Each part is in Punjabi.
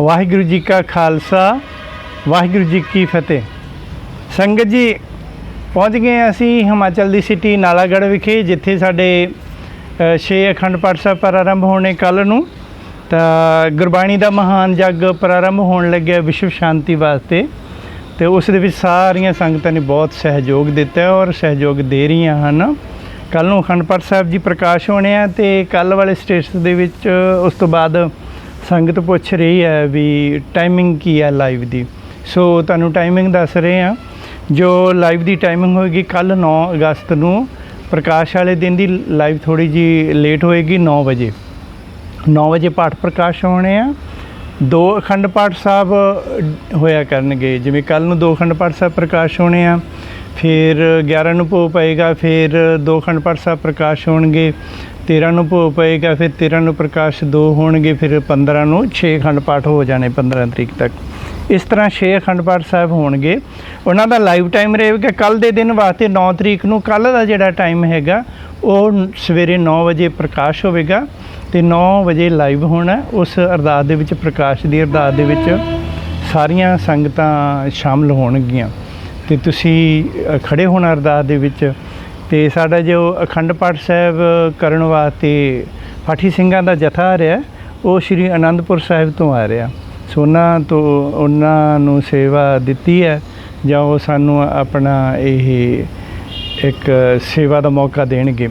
ਵਾਹਿਗੁਰੂ ਜੀ ਕਾ ਖਾਲਸਾ ਵਾਹਿਗੁਰੂ ਜੀ ਕੀ ਫਤਿਹ। ਸੰਗਤ ਜੀ ਪਹੁੰਚ ਗਏ ਅਸੀਂ ਹਿਮਾਚਲ ਦੀ ਸਿਟੀ ਨਾਲਾਗੜ੍ਹ ਵਿਖੇ ਜਿੱਥੇ ਸਾਡੇ ਅ, ਛੇ ਅਖੰਡ ਪਾਠ ਸਾਹਿਬ ਪ੍ਰਾਰੰਭ ਹੋਣੇ ਕੱਲ ਨੂੰ। ਤਾਂ ਗੁਰਬਾਣੀ ਦਾ ਮਹਾਨ ਜਗ ਪ੍ਰਾਰੰਭ ਹੋਣ ਲੱਗਿਆ ਵਿਸ਼ਵ ਸ਼ਾਂਤੀ ਵਾਸਤੇ। ਤੇ ਉਸ ਦੇ ਵਿੱਚ ਸਾਰੀਆਂ ਸੰਗਤਾਂ ਨੇ ਬਹੁਤ ਸਹਿਯੋਗ ਦਿੱਤਾ ਔਰ ਸਹਿਯੋਗ ਦੇ ਰਹੀਆਂ ਹਨ। ਕੱਲ ਨੂੰ ਅਖੰਡ ਪਾਠ ਸਾਹਿਬ ਜੀ ਪ੍ਰਕਾਸ਼ ਹੋਣੇ ਆ ਤੇ ਕੱਲ ਵਾਲੇ ਸਟੇਟਸ ਦੇ ਵਿੱਚ ਉਸ ਤੋਂ ਬਾਅਦ ਸੰਗਤ ਪੁੱਛ ਰਹੀ ਹੈ ਵੀ ਟਾਈਮਿੰਗ ਕੀ ਹੈ ਲਾਈਵ ਦੀ। ਸੋ ਤੁਹਾਨੂੰ ਟਾਈਮਿੰਗ ਦੱਸ ਰਹੇ ਹਾਂ। ਜੋ ਲਾਈਵ ਦੀ ਟਾਈਮਿੰਗ ਹੋਏਗੀ ਕੱਲ 9 ਅਗਸਤ ਨੂੰ, ਪ੍ਰਕਾਸ਼ ਵਾਲੇ ਦਿਨ ਦੀ ਲਾਈਵ ਥੋੜੀ ਜੀ ਲੇਟ ਹੋਏਗੀ 9 ਵਜੇ। 9 ਵਜੇ ਪਾਠ ਪ੍ਰਕਾਸ਼ ਹੋਣੇ ਆ। ਦੋ ਅਖੰਡ ਪਾਠ ਸਾਹਿਬ ਹੋਇਆ ਕਰਨਗੇ। ਜਿਵੇਂ ਕੱਲ ਨੂੰ ਦੋ ਅਖੰਡ ਪਾਠ ਸਾਹਿਬ ਪ੍ਰਕਾਸ਼ ਹੋਣੇ ਆ, ਫਿਰ 11 ਨੂੰ ਭੋਗ ਪਏਗਾ, ਫਿਰ ਦੋ ਅਖੰਡ ਪਾਠ ਸਾਹਿਬ ਪ੍ਰਕਾਸ਼ ਹੋਣਗੇ। 13 ਨੂੰ ਭੋਗ ਪਏਗਾ ਫਿਰ 13 ਨੂੰ ਪ੍ਰਕਾਸ਼ ਦੋ ਹੋਣਗੇ ਫਿਰ 15 ਨੂੰ 6 ਅਖੰਡ ਪਾਠ ਹੋ ਜਾਣੇ 15 ਤਰੀਕ ਤੱਕ। ਇਸ ਤਰ੍ਹਾਂ 6 ਅਖੰਡ ਪਾਠ ਸਾਹਿਬ ਹੋਣਗੇ। ਉਹਨਾਂ ਦਾ ਲਾਈਵ ਟਾਈਮ ਰਹੇਗਾ ਕੱਲ ਦੇ ਦਿਨ ਵਾਸਤੇ 9 ਤਰੀਕ ਨੂੰ ਕੱਲ ਦਾ ਜਿਹੜਾ ਟਾਈਮ ਹੈਗਾ ਉਹ ਸਵੇਰੇ 9 ਵਜੇ ਪ੍ਰਕਾਸ਼ ਹੋਵੇਗਾ ਤੇ 9 ਵਜੇ ਲਾਈਵ ਹੋਣਾ। ਉਸ ਅਰਦਾਸ ਦੇ ਵਿੱਚ ਪ੍ਰਕਾਸ਼ ਦੀ ਅਰਦਾਸ ਦੇ ਵਿੱਚ ਸਾਰੀਆਂ ਸੰਗਤਾਂ ਸ਼ਾਮਲ ਹੋਣਗੀਆਂ। ਤੇ ਤੁਸੀਂ ਅ, ਖੜੇ ਹੋਣਾ ਅਰਦਾਸ ਦੇ ਵਿੱਚ। ਤੇ ਸਾਡਾ ਜੋ ਅਖੰਡ ਪਾਠ ਸਾਹਿਬ ਕਰਨ ਵਾਸਤੇ ਪਾਠੀ ਸਿੰਘਾਂ ਦਾ ਜਥਾ ਆ ਰਿਹਾ, ਉਹ ਸ਼੍ਰੀ ਅਨੰਦਪੁਰ ਸਾਹਿਬ ਤੋਂ ਆ ਰਿਹਾ। ਸੋ ਉਹਨਾਂ ਤੋਂ, ਉਹਨਾਂ ਨੂੰ ਸੇਵਾ ਦਿੱਤੀ ਹੈ, ਜਾਂ ਉਹ ਸਾਨੂੰ ਆਪਣਾ ਇਹ ਇੱਕ ਸੇਵਾ ਦਾ ਮੌਕਾ ਦੇਣਗੇ।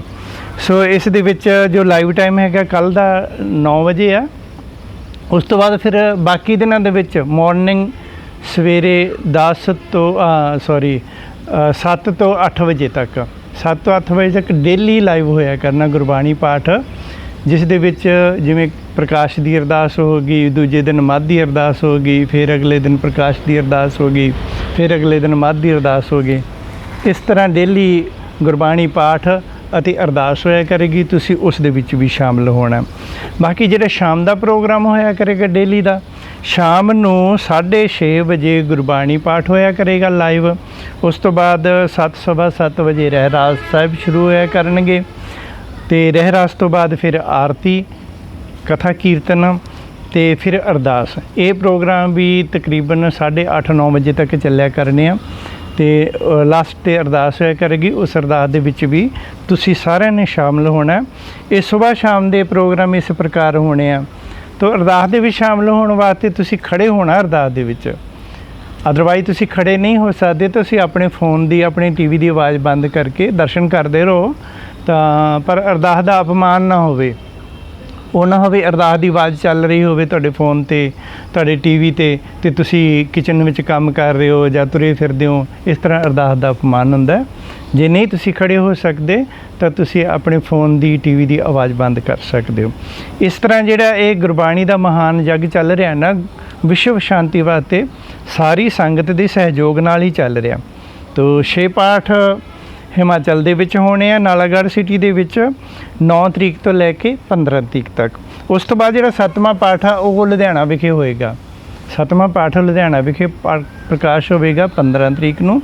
ਸੋ ਇਸ ਦੇ ਵਿੱਚ ਜੋ ਲਾਈਵ ਟਾਈਮ ਹੈਗਾ ਕੱਲ ਦਾ 9 ਵਜੇ ਆ। ਉਸ ਤੋਂ ਬਾਅਦ ਫਿਰ ਬਾਕੀ ਦਿਨਾਂ ਦੇ ਵਿੱਚ ਮਾਰਨਿੰਗ ਸਵੇਰੇ 10 ਤੋਂ ਸੌਰੀ 7 ਤੋਂ 8 ਵਜੇ ਤੱਕ। 7 ਤੋਂ 8 ਵਜੇ ਤੱਕ ਡੇਲੀ ਲਾਈਵ ਹੋਇਆ ਕਰਨਾ ਗੁਰਬਾਣੀ ਪਾਠ, ਜਿਸ ਦੇ ਵਿੱਚ ਜਿਵੇਂ ਪ੍ਰਕਾਸ਼ ਦੀ ਅਰਦਾਸ ਹੋ ਗਈ, ਦੂਜੇ ਦਿਨ ਮੱਧ ਦੀ ਅਰਦਾਸ ਹੋ ਗਈ, ਫਿਰ ਅਗਲੇ ਦਿਨ ਪ੍ਰਕਾਸ਼ ਦੀ ਅਰਦਾਸ ਹੋ ਗਈ, ਫਿਰ ਅਗਲੇ ਦਿਨ ਮੱਧ ਦੀ ਅਰਦਾਸ ਹੋ ਗਈ। ਇਸ ਤਰ੍ਹਾਂ ਡੇਲੀ ਗੁਰਬਾਣੀ ਪਾਠ ਅਤੇ ਅਰਦਾਸ ਹੋਇਆ ਕਰੇਗੀ, ਤੁਸੀਂ ਉਸ ਦੇ ਵਿੱਚ ਵੀ ਸ਼ਾਮਲ ਹੋਣਾ। ਬਾਕੀ ਜਿਹੜਾ ਸ਼ਾਮ ਦਾ ਪ੍ਰੋਗਰਾਮ ਹੋਇਆ ਕਰੇਗਾ ਡੇਲੀ ਦਾ ਸ਼ਾਮ ਨੂੰ 6:30 ਵਜੇ ਗੁਰਬਾਣੀ ਪਾਠ ਹੋਇਆ ਕਰੇਗਾ ਲਾਈਵ। ਉਸ ਤੋਂ ਬਾਅਦ 7:30 ਵਜੇ ਰਹਿਰਾਸ ਸਾਹਿਬ ਸ਼ੁਰੂ ਹੋਇਆ ਕਰਨਗੇ। ਤੇ ਰਹਿਰਾਸ ਤੋਂ ਬਾਅਦ ਫਿਰ ਆਰਤੀ, ਕਥਾ ਕੀਰਤਨ ਤੇ ਫਿਰ ਅਰਦਾਸ। ਇਹ ਪ੍ਰੋਗਰਾਮ ਵੀ ਤਕਰੀਬਨ 8:30 9 ਵਜੇ ਤੱਕ ਚੱਲਿਆ ਕਰਨੇ ਆ। ਤੇ ਲਾਸਟ ਤੇ ਅਰਦਾਸ ਹੋਇਆ ਕਰੇਗੀ। ਉਸ ਅਰਦਾਸ ਦੇ ਵਿੱਚ ਵੀ ਤੁਸੀਂ ਸਾਰਿਆਂ ਨੇ ਸ਼ਾਮਲ ਹੋਣਾ। ਇਹ ਸਵੇਰ ਸ਼ਾਮ ਦੇ ਪ੍ਰੋਗਰਾਮ ਇਸ ਪ੍ਰਕਾਰ ਹੋਣੇ ਆ। ਸੋ ਅਰਦਾਸ ਦੇ ਵਿੱਚ ਸ਼ਾਮਲ ਹੋਣ ਵਾਸਤੇ ਤੁਸੀਂ ਖੜੇ ਹੋਣਾ ਅਰਦਾਸ ਦੇ ਵਿੱਚ। ਅਦਰਵਾਈਜ਼ ਤੁਸੀਂ ਖੜੇ ਨਹੀਂ ਹੋ ਸਕਦੇ ਤੁਸੀਂ ਆਪਣੇ ਫੋਨ ਦੀ, ਆਪਣੇ ਟੀਵੀ ਦੀ ਆਵਾਜ਼ ਬੰਦ ਕਰਕੇ ਦਰਸ਼ਨ ਕਰਦੇ ਰਹੋ। ਤਾਂ ਪਰ ਅਰਦਾਸ ਦਾ ਅਪਮਾਨ ਨਾ ਹੋਵੇ। ਉਹ ਨਾ ਹੋਵੇ, ਅਰਦਾਸ ਦੀ ਆਵਾਜ਼ ਚੱਲ ਰਹੀ ਹੋਵੇ ਤੁਹਾਡੇ ਫੋਨ ਤੇ, ਤੁਹਾਡੇ ਟੀਵੀ ਤੇ ਤੇ ਤੁਸੀਂ ਕਿਚਨ ਵਿੱਚ ਕੰਮ ਕਰ ਰਹੇ ਹੋ ਜਾਂ ਤੁਰੇ ਫਿਰਦੇ ਹੋ, ਇਸ ਤਰ੍ਹਾਂ ਅਰਦਾਸ ਦਾ ਅਪਮਾਨ ਹੁੰਦਾ ਜੇ ਨਹੀਂ ਤੁਸੀਂ ਖੜੇ ਹੋ ਸਕਦੇ, ਤਾਂ ਤੁਸੀਂ ਆਪਣੇ ਫੋਨ ਦੀ ਟੀਵੀ ਦੀ ਆਵਾਜ਼ ਬੰਦ ਕਰ ਸਕਦੇ ਹੋ। ਇਸ ਤਰ੍ਹਾਂ ਜਿਹੜਾ ਇਹ ਗੁਰਬਾਣੀ ਦਾ ਮਹਾਨ ਜਗ ਚੱਲ ਰਿਹਾ ਨਾ, ਵਿਸ਼ਵ ਸ਼ਾਂਤੀ ਵਾਸਤੇ, ਸਾਰੀ ਸੰਗਤ ਦੇ ਸਹਿਯੋਗ ਨਾਲ ਹੀ ਚੱਲ ਰਿਹਾ। ਤੋ ਛੇ ਪਾਠ ਹਿਮਾਚਲ ਦੇ ਵਿੱਚ ਹੋਣੇ ਆ, ਨਾਲਾਗੜ੍ਹ ਸਿਟੀ ਦੇ ਵਿੱਚ 9 ਤਰੀਕ ਤੋਂ ਲੈ ਕੇ 15 ਤਰੀਕ ਤੱਕ। ਉਸ ਤੋਂ ਬਾਅਦ ਜਿਹੜਾ ਸੱਤਵਾਂ ਪਾਠ ਆ, ਉਹ ਲੁਧਿਆਣਾ ਵਿਖੇ ਹੋਏਗਾ। ਸੱਤਵਾਂ ਪਾਠ ਲੁਧਿਆਣਾ ਵਿਖੇ ਪਾ- ਪ੍ਰਕਾਸ਼ ਹੋਵੇਗਾ 15 ਤਰੀਕ ਨੂੰ।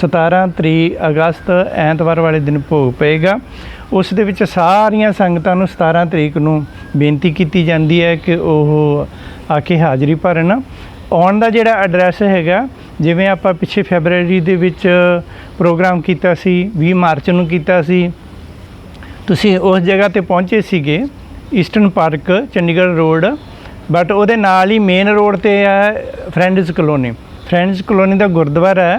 17 ਤਰੀਕ ਅਗਸਤ, ਐਤਵਾਰ ਵਾਲੇ ਦਿਨ ਭੋਗ ਪਏਗਾ। ਉਸ ਦੇ ਵਿੱਚ ਸਾਰੀਆਂ ਸੰਗਤਾਂ ਨੂੰ 17 ਤਰੀਕ ਨੂੰ ਬੇਨਤੀ ਕੀਤੀ ਜਾਂਦੀ ਹੈ ਕਿ ਉਹ ਆ ਕੇ ਹਾਜ਼ਰੀ ਭਰਨ। ਆਉਣ ਦਾ ਜਿਹੜਾ ਐਡਰੈਸ ਹੈਗਾ, ਜਿਵੇਂ ਆਪਾਂ ਪਿੱਛੇ ਫੈਬਰੂਅਰੀ ਦੇ ਵਿੱਚ ਪ੍ਰੋਗਰਾਮ ਕੀਤਾ ਸੀ 20 ਮਾਰਚ ਨੂੰ ਕੀਤਾ ਸੀ, ਤੁਸੀਂ ਉਸ ਜਗ੍ਹਾ ਤੇ ਪਹੁੰਚੇ ਸੀਗੇ eastern park Chandigarh road but ਉਹਦੇ ਨਾਲ ਹੀ ਮੇਨ ਰੋਡ ਤੇ ਹੈ ਫਰੈਂਡਸ ਕਲੋਨੀ ਫਰੈਂਡਸ ਕਲੋਨੀ ਦਾ ਗੁਰਦੁਆਰਾ ਹੈ,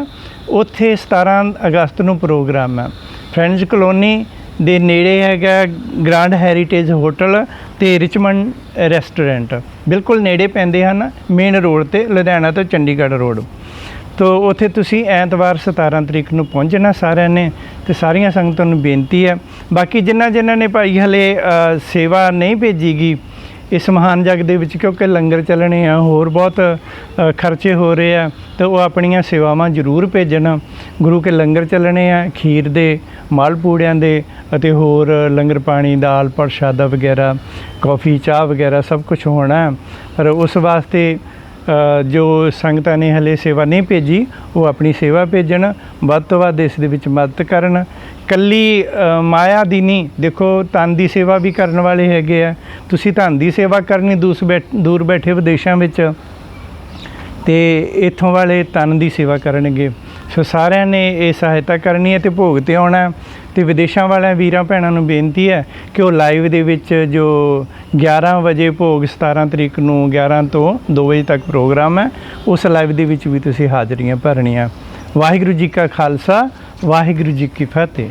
ਉੱਥੇ 17 ਅਗਸਤ ਨੂੰ ਪ੍ਰੋਗਰਾਮ ਹੈ। ਫਰੈਂਡਸ ਕਲੋਨੀ ਦੇ ਨੇੜੇ ਹੈਗਾ ਗ੍ਰਾਂਡ ਹੈਰੀਟੇਜ ਹੋਟਲ ਤੇ ਰਿਚਮੰਡ ਰੈਸਟੋਰੈਂਟ ਬਿਲਕੁਲ ਨੇੜੇ ਪੈਂਦੇ ਹਨ ਮੇਨ ਰੋਡ ਤੇ, ਲੁਧਿਆਣਾ ਤੋਂ ਚੰਡੀਗੜ੍ਹ ਰੋਡ ਤੋ ਉੱਥੇ ਤੁਸੀਂ ਐਤਵਾਰ 17 ਤਰੀਕ ਨੂੰ ਪਹੁੰਚਣਾ ਸਾਰਿਆਂ ਨੇ ਤੇ ਸਾਰੀਆਂ ਸੰਗਤਾਂ ਨੂੰ ਬੇਨਤੀ ਹੈ। ਬਾਕੀ ਜਿਨ੍ਹਾਂ ਜਿਨ੍ਹਾਂ ਨੇ ਭਾਈ ਹਲੇ ਸੇਵਾ ਨਹੀਂ ਭੇਜੀਗੀ ਇਸ ਮਹਾਨ ਜਗ ਦੇ ਵਿੱਚ ਕਿਉਂਕਿ ਲੰਗਰ ਚੱਲਣੇ ਆ, ਹੋਰ ਬਹੁਤ ਖਰਚੇ ਹੋ ਰਹੇ ਆ, ਤੇ ਉਹ ਆਪਣੀਆਂ ਸੇਵਾਵਾਂ ਜ਼ਰੂਰ ਭੇਜਣ। ਗੁਰੂ ਕੇ ਲੰਗਰ ਚੱਲਣੇ ਆ, ਖੀਰ ਦੇ ਮਾਲਪੂੜਿਆਂ ਦੇ ਅਤੇ ਹੋਰ ਲੰਗਰ ਪਾਣੀ ਦਾਲ ਪ੍ਰਸ਼ਾਦਾ ਵਗੈਰਾ, ਕਾਫੀ, ਚਾਹ ਵਗੈਰਾ ਸਭ ਕੁਝ ਹੋਣਾ। ਪਰ ਉਸ ਵਾਸਤੇ ਜੋ ਸੰਗਤਾਂ ਨੇ ਹਲੇ ਸੇਵਾ ਨਹੀਂ ਭੇਜੀ, ਉਹ ਆਪਣੀ ਸੇਵਾ ਭੇਜਣ, ਵੱਧ ਤੋਂ ਵੱਧ ਇਸ ਦੇ ਵਿੱਚ ਮਦਦ ਕਰਨ। ਕੱਲੀ ਮਾਇਆ ਦੀ ਨਹੀਂ, ਦੇਖੋ ਤਨ ਦੀ ਸੇਵਾ ਵੀ ਕਰਨ ਵਾਲੇ ਹੈਗੇ ਆ। ਤੁਸੀਂ ਧਨ ਦੀ ਸੇਵਾ ਕਰਨੀ ਦੂਸ ਬੈਠ- ਦੂਰ ਬੈਠੇ ਵਿਦੇਸ਼ਾਂ ਵਿੱਚ, ਤੇ ਇੱਥੋਂ ਵਾਲੇ ਤਨ ਦੀ ਸੇਵਾ ਕਰਨਗੇ। ਸੋ ਸਾਰਿਆਂ ਨੇ ਇਹ ਸਹਾਇਤਾ ਕਰਨੀ ਹੈ ਤੇ ਭੋਗ ਤੇ ਆਉਣਾ ਹੈ। ਤੇ ਵਿਦੇਸ਼ਾਂ ਵਾਲਿਆਂ, ਵੀਰਾਂ ਭੈਣਾਂ ਨੂੰ ਬੇਨਤੀ ਹੈ ਕਿ ਉਹ ਲਾਈਵ ਦੇ ਵਿੱਚ ਜੋ 11 ਵਜੇ ਭੋਗ 17 ਤਰੀਕ ਨੂੰ 11 ਤੋਂ 2 ਵਜੇ ਤੱਕ ਪ੍ਰੋਗਰਾਮ ਹੈ, ਉਸ ਲਾਈਵ ਦੇ ਵਿੱਚ ਵੀ ਤੁਸੀਂ ਹਾਜ਼ਰੀਆਂ ਭਰਨੀਆਂ ਵਾਹਿਗੁਰੂ ਜੀ ਕਾ ਖਾਲਸਾ, ਵਾਹਿਗੁਰੂ ਜੀ ਕੀ ਫਤਿਹ